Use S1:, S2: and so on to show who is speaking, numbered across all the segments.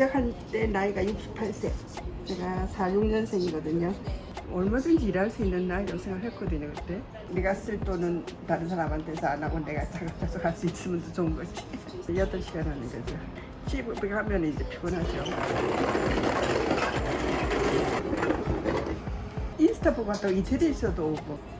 S1: 시작할 때 나이가 68세. 제가 46년생이거든요. 얼마든지 일할 수 있는 나이라고 생각했거든요 그때. 내가 쓸 돈은 다른 사람한테서 안 하고 내가 작업해서 갈 수 있으면 더 좋은 거지. 8시간 하는 거죠. 집에 가면 이제 피곤하죠. 인스타 보고 왔다가 이태리에 있어도 오고.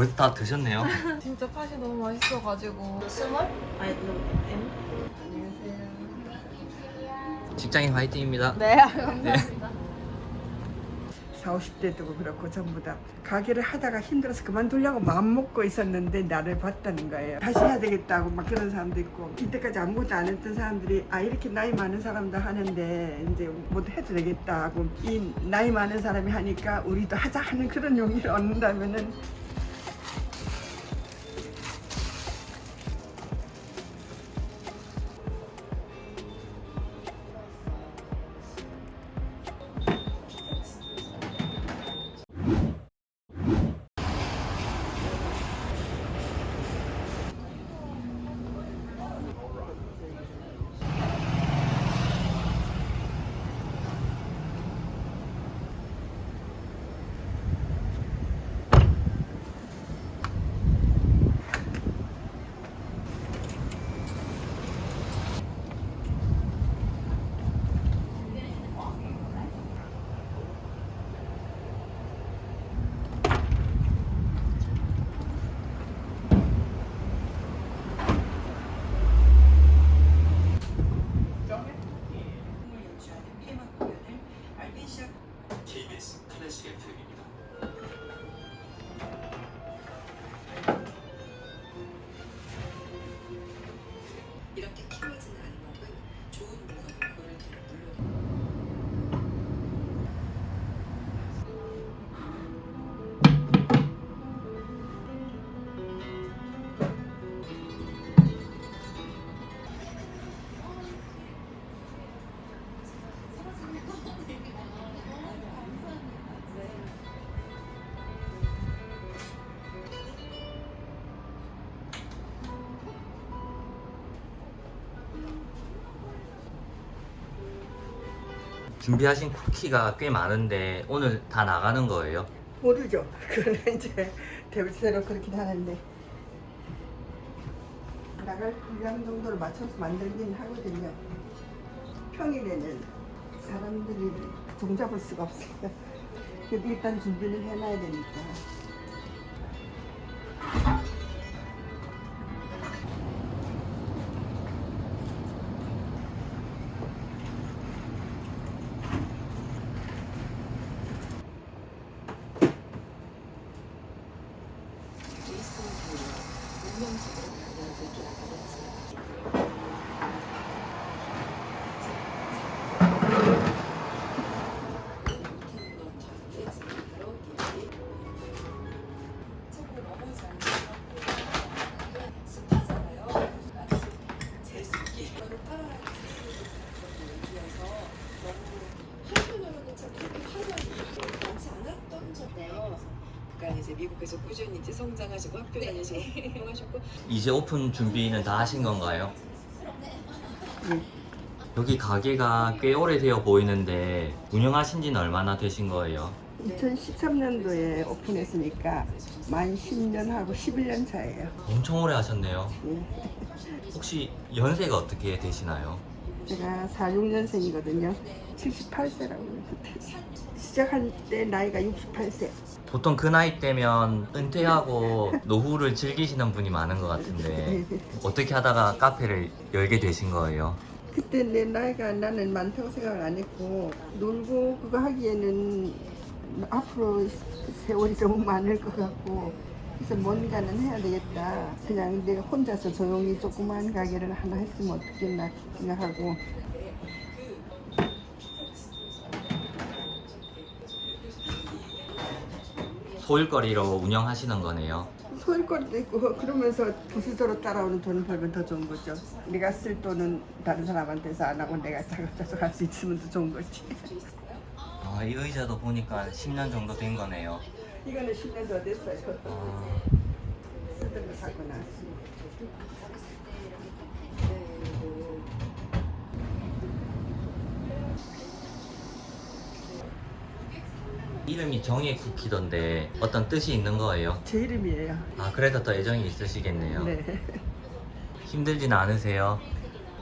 S2: 벌써 다 드셨네요.
S3: 진짜 팥이 너무 맛있어가지고 스몰? 아니 M?
S1: 안녕하세요.
S2: 직장인 화이팅입니다.
S3: 네 감사합니다
S1: 4, 50대도 그렇고 전부 다 가게를 하다가 힘들어서 그만두려고 마음 먹고 있었는데 나를 봤다는 거예요. 다시 해야 되겠다고 막 그런 사람도 있고 이때까지 아무것도 안 했던 사람들이 아 이렇게 나이 많은 사람도 하는데 이제 못 해도 되겠다 하고 이 나이 많은 사람이 하니까 우리도 하자 하는 그런 용기를 얻는다면은
S2: 준비하신 쿠키가 꽤 많은데 오늘 다 나가는 거예요?
S1: 모르죠. 그거는 이제 대체로 그렇긴 하는데 나갈 분량 정도를 맞춰서 만들긴 하거든요. 평일에는 사람들이 종잡을 수가 없어요. 그래도 일단 준비를 해놔야 되니까.
S4: 미국에서 꾸준히 이제 성장하시고 학교 다니시고 하셨고
S2: 이제 오픈 준비는 다 하신 건가요?
S1: 네.
S2: 여기 가게가 꽤 오래되어 보이는데 운영하신 지는 얼마나 되신 거예요?
S1: 2013년도에 오픈했으니까 만 10년 하고 11년 차예요.
S2: 엄청 오래 하셨네요.
S1: 예.
S2: 혹시 연세가 어떻게 되시나요?
S1: 제가 46년생이거든요. 78세라고 그때 시작할 때 나이가 68세.
S2: 보통 그 나이 때면 은퇴하고 노후를 즐기시는 분이 많은 것 같은데 어떻게 하다가 카페를 열게 되신 거예요?
S1: 그때 내 나이가 나는 많다고 생각을 안 했고 놀고 그거 하기에는 앞으로 세월이 좀 많을 것 같고 그래서 뭔가는 해야 되겠다. 그냥 내가 혼자서 조용히 조그만 가게를 하나 했으면 어떻겠나 생각하고
S2: 소일거리로 운영하시는 거네요.
S1: 소일거리도 있고 그러면서 부수저로 따라오는 돈을 벌면 더 좋은 거죠. 내가 쓸 돈은 다른 사람한테서 안 하고 내가 작업해서 갈 수 있으면 더 좋은 거지.
S2: 아, 이 의자도 보니까 10년 정도 된 거네요.
S1: 이거는 10년 더 됐어요.
S2: 아,
S1: 쓰던 거 사고 나서.
S2: 이름이 정의 쿠키던데 어떤 뜻이 있는 거예요?
S1: 제 이름이에요.
S2: 아 그래서 더 애정이 있으시겠네요.
S1: 네.
S2: 힘들진 않으세요?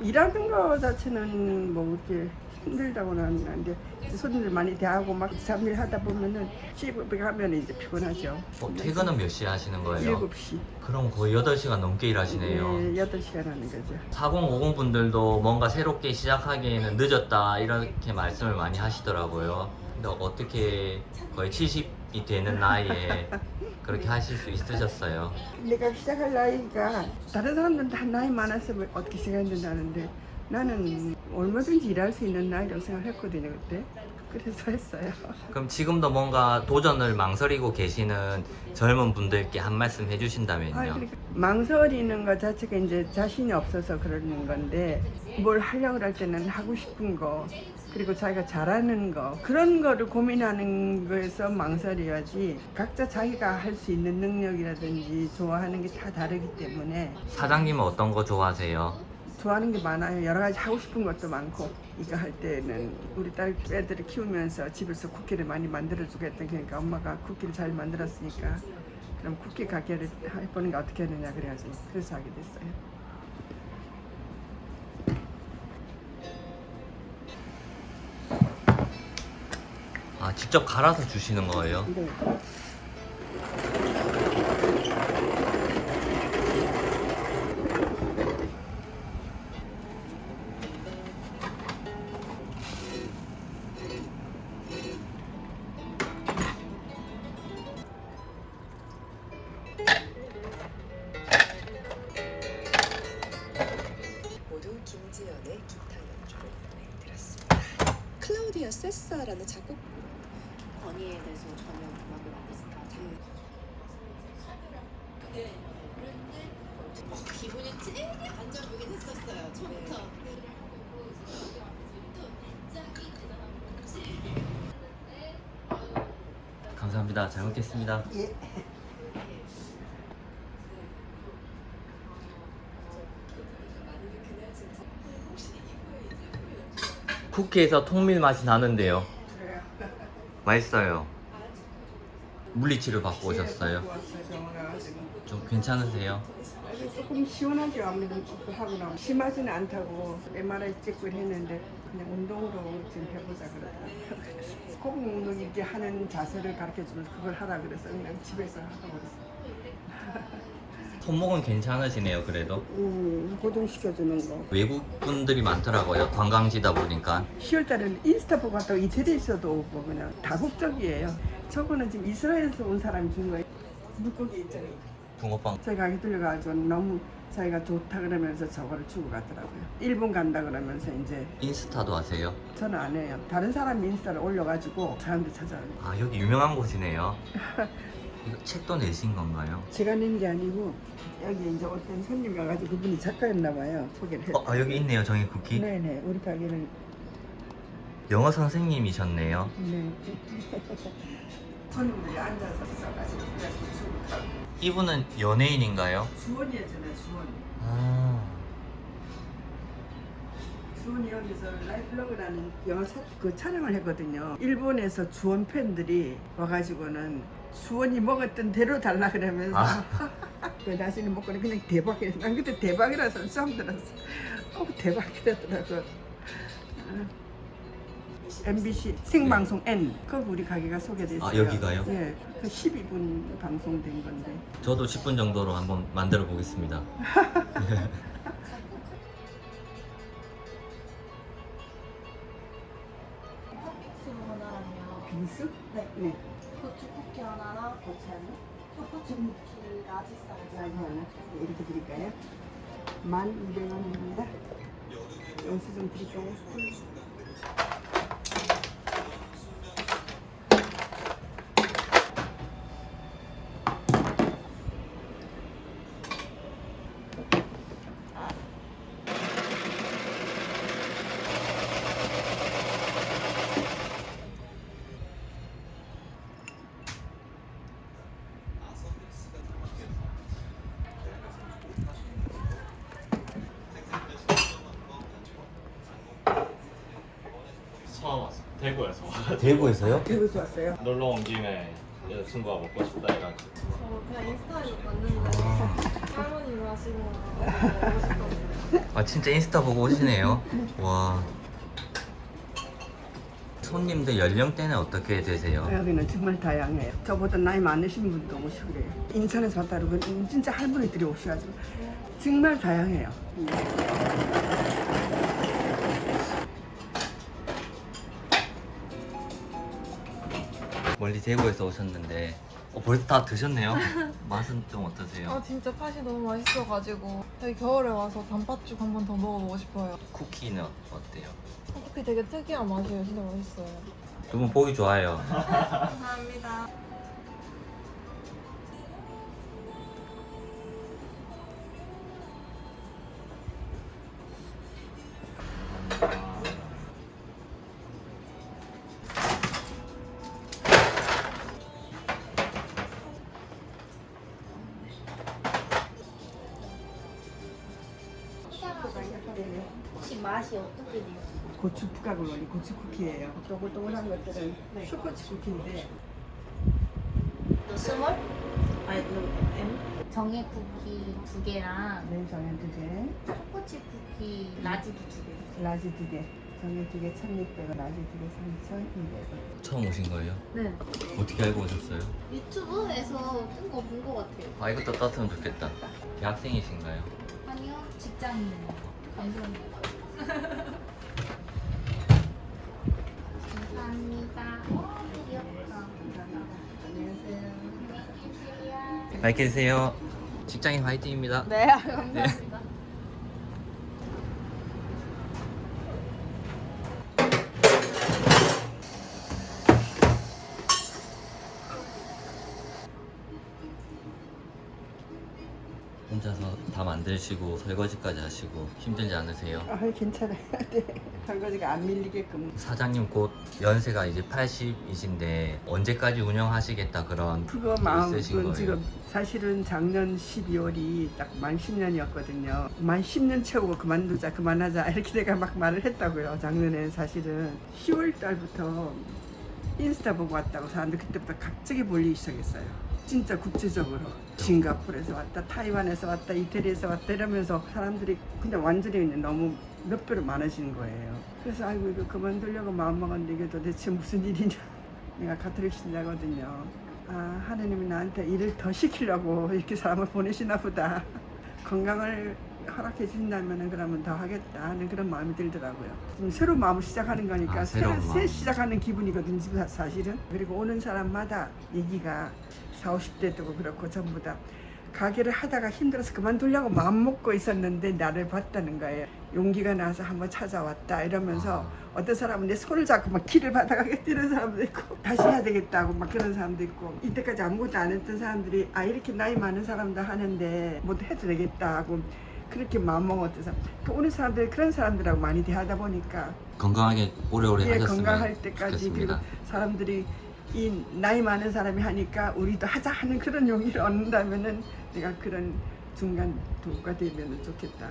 S1: 일하는 거 자체는 뭐 그렇게 힘들다고는 하는데 손님들 많이 대하고 막 잠일하다 보면은 집에 가면 이제 피곤하죠.
S2: 어, 퇴근은 몇 시에 하시는 거예요?
S1: 7시.
S2: 그럼 거의 8시간 넘게 일하시네요.
S1: 네, 8시간 하는 거죠.
S2: 4050 분들도 뭔가 새롭게 시작하기에는 늦었다 이렇게 말씀을 많이 하시더라고요. 근데 어떻게 거의 70이 되는 나이에 그렇게 하실 수 있으셨어요?
S1: 내가 시작할 나이가 다른 사람들은 다 나이 많아서 뭐 어떻게 시작했는지 아는데 나는 얼마든지 일할 수 있는 나이라고 생각했거든요 그때 그래서 했어요
S2: 그럼 지금도 뭔가 도전을 망설이고 계시는 젊은 분들께 한 말씀 해주신다면요.
S1: 아, 그러니까 망설이는 것 자체가 이제 자신이 없어서 그러는 건데 뭘 하려고 할 때는 하고 싶은 거 그리고 자기가 잘하는 거 그런 거를 고민하는 거에서 망설여야지 각자 자기가 할 수 있는 능력이라든지 좋아하는 게 다 다르기 때문에
S2: 사장님은 어떤 거 좋아하세요?
S1: 좋아하는 게 많아요. 여러 가지 하고 싶은 것도 많고 이거 할 때는 우리 딸 애들을 키우면서 집에서 쿠키를 많이 만들어주고 했던 그러니까 엄마가 쿠키를 잘 만들었으니까 그럼 쿠키 가게를 해보는 게 어떻게 하느냐 그래가지고 그래서 하게 됐어요.
S2: 아 직접 갈아서 주시는 거예요?
S1: 네.
S5: 기분이 되게 안 좋긴 했었어요. 처음부터.
S2: 감사합니다. 잘 먹겠습니다.
S1: 예.
S2: 쿠키에서 통밀 맛이 나는데요.
S1: 그래요.
S2: 맛있어요. 물리치료 받고 오셨어요. 좀 괜찮으세요?
S1: 조금 시원하죠 아무래도 하고 나면 심하지는 않다고 MRI 찍고 했는데 그냥 운동으로 지금 해보자 그러더라고요. 그래서 거북 운동 이렇게 하는 자세를 가르쳐 주면서 그걸 하라 그래서 그냥 집에서 하고 그랬어요.
S2: 손목은 괜찮으시네요. 그래도
S1: 음, 고정시켜주는 거.
S2: 외국 분들이 많더라고요. 관광지다 보니까
S1: 10월달에는 인스타 보고 왔다고 이태리에 있어도 오고 그냥 다국적이에요. 저거는 지금 이스라엘에서 온 사람이 준 거예요. 물고기 있잖아요.
S2: 붕어빵
S1: 저희 가게 들려가지고 너무 자기가 좋다 그러면서 저거를 주고 가더라고요. 일본 간다 그러면서 이제
S2: 인스타도 하세요?
S1: 저는 안 해요. 다른 사람 인스타를 올려가지고 사람들 찾아와요.
S2: 아 여기 유명한 곳이네요. 이거 책도 내신 건가요?
S1: 제가 낸 게 아니고 여기 이제 어떤 손님이 와가지고 그분이 작가였나 봐요. 소개를 했
S2: 어, 아 여기 있네요. 정의 쿠키.
S1: 네네 우리 가게는
S2: 영어 선생님이셨네요.
S1: 네. 손님들이 앉아서 써가지고 그래가지고
S2: 이분은 연예인인가요?
S1: 주원이었잖아요 주원.
S2: 아
S1: 주원이 여기서 라이플러그라는 영화 차, 그 촬영을 했거든요. 일본에서 주원 팬들이 와가지고는 주원이 먹었던 대로 달라 그러면서
S2: 아.
S1: 그 나중에 먹고는 그냥 대박이랬어. 난 그때 대박이라서 처음 들었어. 어 대박이라더라고. 아. MBC 생방송 N 그 우리 가게가 소개됐어요.
S2: 아, 여기가요?
S1: 네, 그 12분 방송된 건데.
S2: 저도 10분 정도로 한번 만들어 보겠습니다.
S3: 빙수 하나랑요.
S1: 빙수?
S3: 네.
S1: 네.
S3: 고추 쿠키 하나랑
S1: 고추하나?
S3: 초코치 쿠키 라지 사이즈
S1: 라지 하나 이렇게 드릴까요? 12,200원입니다. 영수증 드릴까요?
S6: 대구에서 와가지고
S2: 대구에서요?
S1: 대구에서 왔어요.
S6: 놀러 온 김에 여자친구가 먹고 싶다 해가지고
S3: 저 그냥 인스타에서 봤는데 할머니가 하시는 거 먹고 싶었어요.
S2: 아 진짜 인스타 보고 오시네요. 와. 손님들 연령대는 어떻게 되세요?
S1: 여기는 정말 다양해요. 저보다 나이 많으신 분도 오시고 그래요. 인천에서 왔다 그러고 진짜 할머니들이 오셔가지고 정말 다양해요.
S2: 멀리 대구에서 오셨는데 어, 벌써 다 드셨네요? 맛은 좀 어떠세요?
S3: 아 진짜 팥이 너무 맛있어가지고 여기 겨울에 와서 단팥죽 한 번 더 먹어보고 싶어요.
S2: 쿠키는 어때요?
S3: 커피 되게 특이한 맛이에요. 진짜 맛있어요.
S2: 두 분 보기 좋아요.
S3: 감사합니다.
S1: 고추 쿠키예요. 동글동글한 것들은 초코치 쿠키인데
S5: 너 스몰? 아니 너 M? 정예 쿠키 두 개랑
S1: 네 정해 두 개,
S5: 초코칩 쿠키 라지도 두 개.
S1: 라지 두 개, 정해 두 개, 1,600원, 라지 두 개, 3,200원.
S2: 처음 오신 거예요?
S5: 네.
S2: 어떻게 알고 오셨어요?
S5: 유튜브에서 뜬 거 본 거 같아요.
S2: 아 이것도 땄으면 좋겠다. 대학생이신가요?
S5: 아니요, 직장인이에요. 감사합니다. 감사합니다. 어, 귀엽다.
S1: 안녕하세요.
S2: 밝게 드세요. 직장인 화이팅입니다.
S3: 네, 감사합니다.
S2: 만드시고 설거지까지 하시고 힘들지 않으세요?
S1: 아 괜찮아요. 네. 설거지가 안 밀리게끔.
S2: 사장님 곧 연세가 이제 80이신데 언제까지 운영하시겠다 그런
S1: 그거
S2: 게
S1: 마음은
S2: 있으신 거예요?
S1: 지금 사실은 작년 12월이 딱 만 10년이었거든요. 만 10년 채우고 그만두자, 그만하자 이렇게 내가 막 말을 했다고요. 작년에 사실은 10월 달부터 인스타 보고 왔다고 사람들 그때부터 갑자기 몰리기 시작했어요. 진짜 국제적으로 싱가포르에서 왔다, 타이완에서 왔다, 이태리에서 왔다 이러면서 사람들이 근데 완전히 너무 몇 배로 많아지는 거예요. 그래서 아이고 이거 그만두려고 마음 먹었는데 이게 도대체 무슨 일이냐. 내가 가톨릭 신자거든요. 아 하느님이 나한테 일을 더 시키려고 이렇게 사람을 보내시나 보다. 건강을 허락해 주신다면 그러면 더 하겠다 하는 그런 마음이 들더라고요. 지금 새로운 마음을 시작하는 거니까
S2: 아,
S1: 새로
S2: 새로운
S1: 새
S2: 마음.
S1: 시작하는 기분이거든요 지금 사- 사실은. 그리고 오는 사람마다 얘기가 40, 50대도 그렇고 전부 다 가게를 하다가 힘들어서 그만두려고 마음 먹고 있었는데 나를 봤다는 거예요. 용기가 나서 한번 찾아왔다 이러면서 어떤 사람은 내 손을 잡고 막 길을 받아가게 뛰는 사람도 있고 다시 해야 되겠다고 막 그런 사람도 있고 이때까지 아무것도 안 했던 사람들이 아 이렇게 나이 많은 사람도 하는데 뭐 해도 되겠다 하고 그렇게 마음 먹었던 사람 그 오는 사람들이 그런 사람들하고 많이 대하다 보니까
S2: 건강하게 오래오래
S1: 예,
S2: 하셨으면
S1: 건강할 때까지
S2: 좋겠습니다.
S1: 그리고 사람들이 이 나이 많은 사람이 하니까 우리도 하자 하는 그런 용기를 얻는다면은 내가 그런 중간 도구가 되면 좋겠다.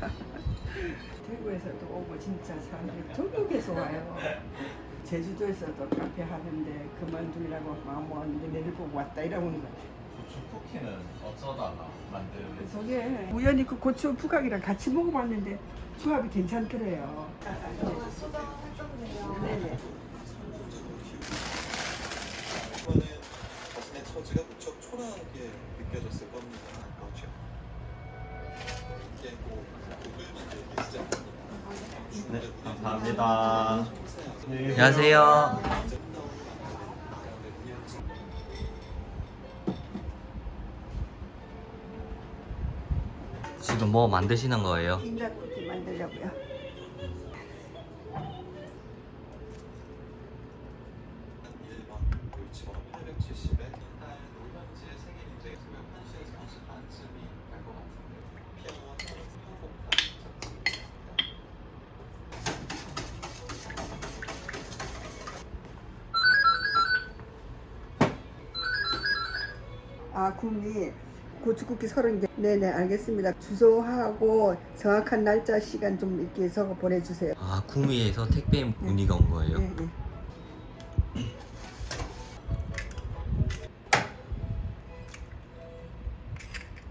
S1: 대구에서도 오고 진짜 사람들이 전국에서 와요. 제주도에서도 카페 하는데 그만두려고 마음 먹었는데 내를 보고 왔다 이러는 거예요.
S6: 고추 쿠키는 어쩌다가 만든
S1: 저게 우연히 그 고추 부각이랑 같이 먹어봤는데 조합이 괜찮더래요. 네네.
S7: 이거는 자신의 처지가 무척 초라하게 느껴졌을 겁니다. 그렇죠. 이게 뭐 구글만 얘기 시작합니다.
S6: 네 감사합니다.
S2: 안녕하세요. 지금 뭐 만드시는 거예요?
S1: 인자 쿠키 만들려고요.
S7: 일반 물치원 870에 달 노현지의 생일 인증이
S1: 고추쿠키 30개. 네네, 알겠습니다. 주소하고 정확한 날짜, 시간 좀 이렇게 해서 보내주세요.
S2: 아 구미에서 택배 문의가 네. 온 거예요.
S1: 네, 네,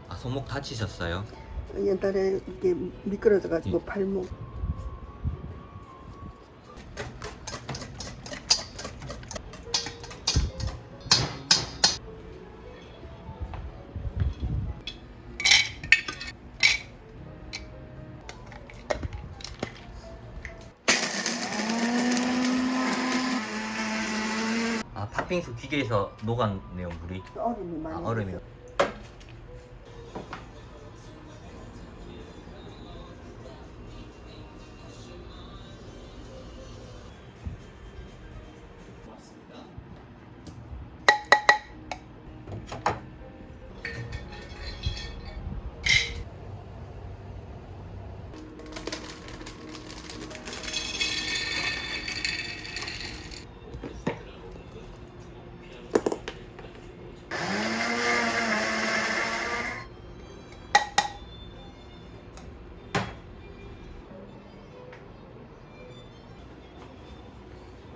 S1: 아
S2: 손목 다치셨어요?
S1: 옛날에 이게 미끄러져가지고
S2: 예.
S1: 발목
S2: 기계에서 녹았네요 물이.
S1: 얼음이 많이
S2: 아 얼음이.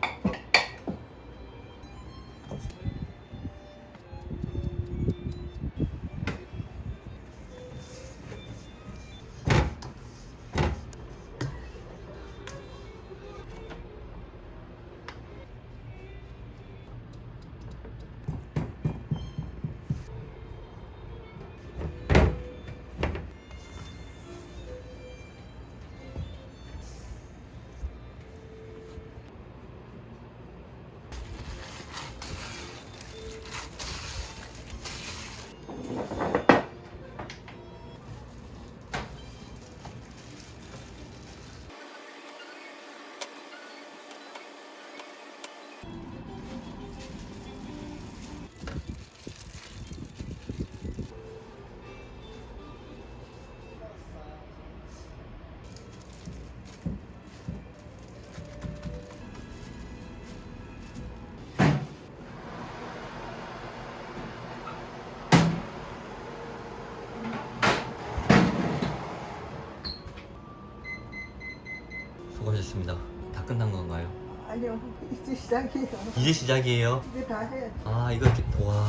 S2: Thank you. Thank you. 수고하셨습니다. 다 끝난 건가요?
S1: 아니요 이제 시작이에요
S2: 이제 시작이에요.
S1: 이제 다 해야지
S2: 아 이거 이렇게 와.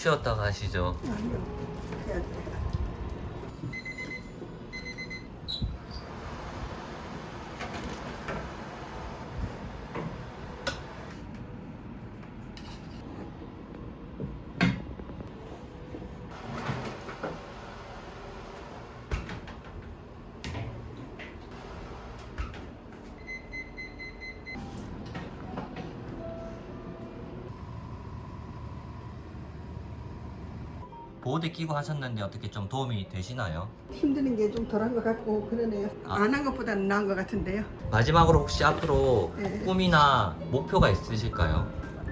S2: 쉬었다가 하시죠.
S1: 아니요 해야
S2: 보호대 끼고 하셨는데 어떻게 좀 도움이 되시나요?
S1: 힘드는 게 좀 덜한 것 같고 그러네요
S2: 아.
S1: 안 한 것보다는 나은 것 같은데요
S2: 마지막으로 혹시 앞으로
S1: 네.
S2: 꿈이나 목표가 있으실까요?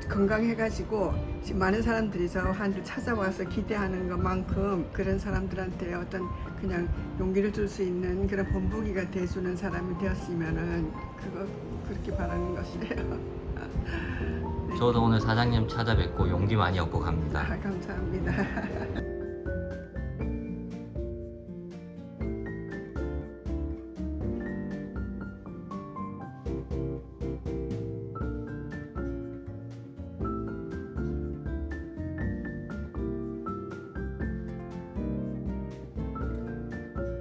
S1: 건강해가지고 지금 많은 사람들이 저 한주 찾아와서 기대하는 것만큼 그런 사람들한테 어떤 그냥 용기를 줄 수 있는 그런 본보기가 돼주는 사람이 되었으면은 그거 그렇게 바라는 것이래요.
S2: 저도 오늘 사장님 찾아뵙고 용기 많이 얻고 갑니다.
S1: 아, 감사합니다.